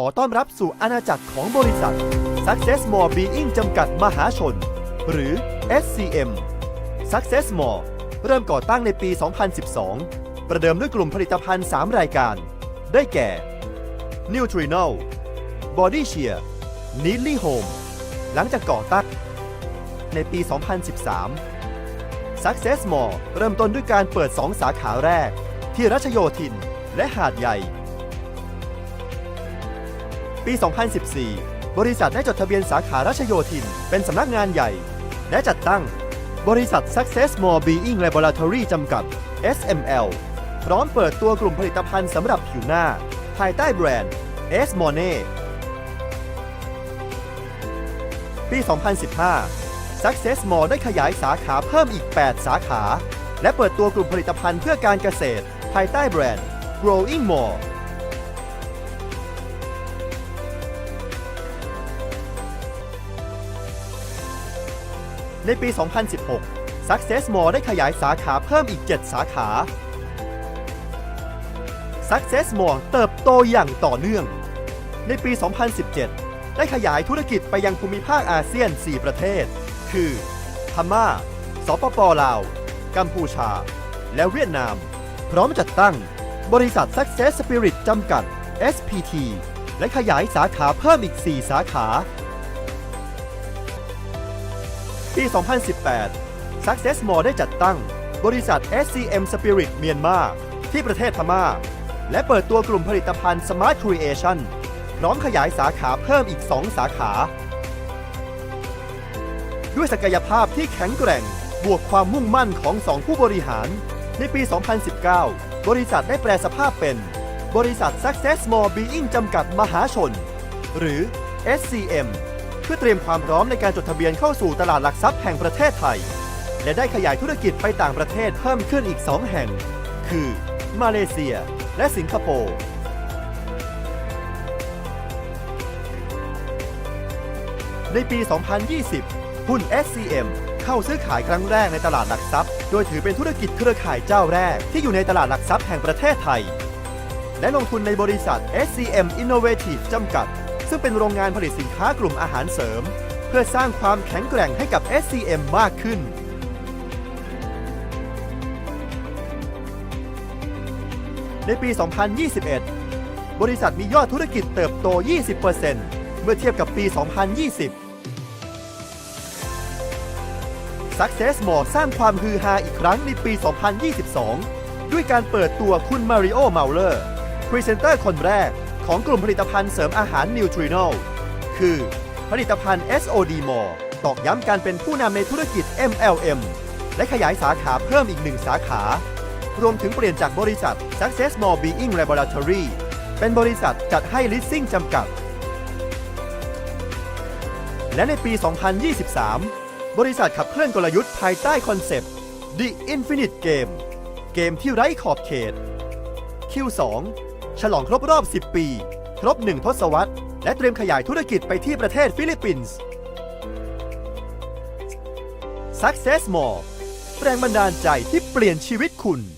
ขอต้อนรับสู่อาณาจักรของบริษัท Success More Being จำกัดมหาชน หรือ SCM Success More เริ่มก่อตั้งในปี 2012 ประเดิมด้วยกลุ่มผลิตภัณฑ์ 3 รายการ ได้แก่ Neutrino Body Shear Neatly Home หลังจากก่อตั้งในปี 2013 Success More เริ่มต้นด้วยการเปิด 2 สาขาแรก ที่รัชโยธิน และหาดใหญ่ ปี 2014 บริษัทได้จดทะเบียนสาขารัชโยธิน เป็นสำนักงานใหญ่ และจัดตั้ง บริษัท Success More Being Laboratory จำกัด SML พร้อมเปิดตัวกลุ่มผลิตภัณฑ์สำหรับผิวหน้า ภายใต้แบรนด์ S m o n e ปี 2015 Success More ได้ขยายสาขาเพิ่มอีก 8 สาขา และเปิดตัวกลุ่มผลิตภัณฑ์เพื่อการเกษตร ภายใต้แบรนด์ Growing More ในปี 2016 Success More ได้ขยายสาขาเพิ่มอีก 7 สาขา Success More เติบโตอย่างต่อเนื่อง ในปี 2017 ได้ขยายธุรกิจไปยังภูมิภาคอาเซียน 4 ประเทศ คือพม่า สปปลาว กัมพูชา และเวียดนาม พร้อมจัดตั้ง บริษัท Success Spirit จำกัด SPT และขยายสาขาเพิ่มอีก 4 สาขา ปี 2018 Success More ได้จัดตั้ง บริษัท SCM Spirit เมียนมาที่ประเทศพม่า และเปิดตัวกลุ่มผลิตภัณฑ์ Smart Creation พร้อมขยายสาขาเพิ่มอีก 2 สาขา ด้วยศักยภาพที่แข็งแกร่ง บวกความมุ่งมั่นของ2ผู้บริหาร ในปี 2019 บริษัทได้แปลสภาพเป็น บริษัท Success More Being จำกัดมหาชน หรือ SCM เพื่อเตรียมความพร้อมในการจดทะเบียนเข้าสู่ตลาดหลักทรัพย์แห่งประเทศไทย และได้ขยายธุรกิจไปต่างประเทศเพิ่มขึ้นอีก 2 แห่ง คือ มาเลเซีย และสิงคโปร์ในปี 2020 หุ้น SCM เข้าซื้อขายครั้งแรกในตลาดหลักทรัพย์ โดยถือเป็นธุรกิจเครือข่ายเจ้าแรกที่อยู่ในตลาดหลักทรัพย์แห่งประเทศไทย และลงทุนในบริษัท SCM Innovative จำกัด ซึ่งเป็นโรงงานผลิตสินค้ากลุ่มอาหารเสริม เพื่อสร้างความแข็งแกร่งให้กับ SCM มากขึ้น ในปี 2021 บริษัทมียอดธุรกิจเติบโต 20%เมื่อเทียบกับปี 2020 Success More สร้างความฮือฮาอีกครั้งในปี 2022 ด้วยการเปิดตัวคุณมาริโอเมาเลอร์ พรีเซนเตอร์คนแรก ของกลุ่มผลิตภัณฑ์เสริมอาหาร Neutrino คือ ผลิตภัณฑ์ SOD More ตอกย้ำการเป็นผู้นำในธุรกิจ MLM และขยายสาขาเพิ่มอีกหนึ่งสาขา รวมถึงเปลี่ยนจากบริษัท Success More Being Laboratory เป็นบริษัทจัดให้ Leasing จำกัด และในปี 2023 บริษัทขับเคลื่อนกลยุทธ์ภายใต้คอนเซปต์ The Infinite Game เกมที่ไร้ขอบเขต Q2 ฉลองครบรอบ 10 ปี ครบ1ทศวรรษ และเตรียมขยายธุรกิจไปที่ประเทศฟิลิปปินส์ Success More แรงบันดาลใจที่เปลี่ยนชีวิตคุณ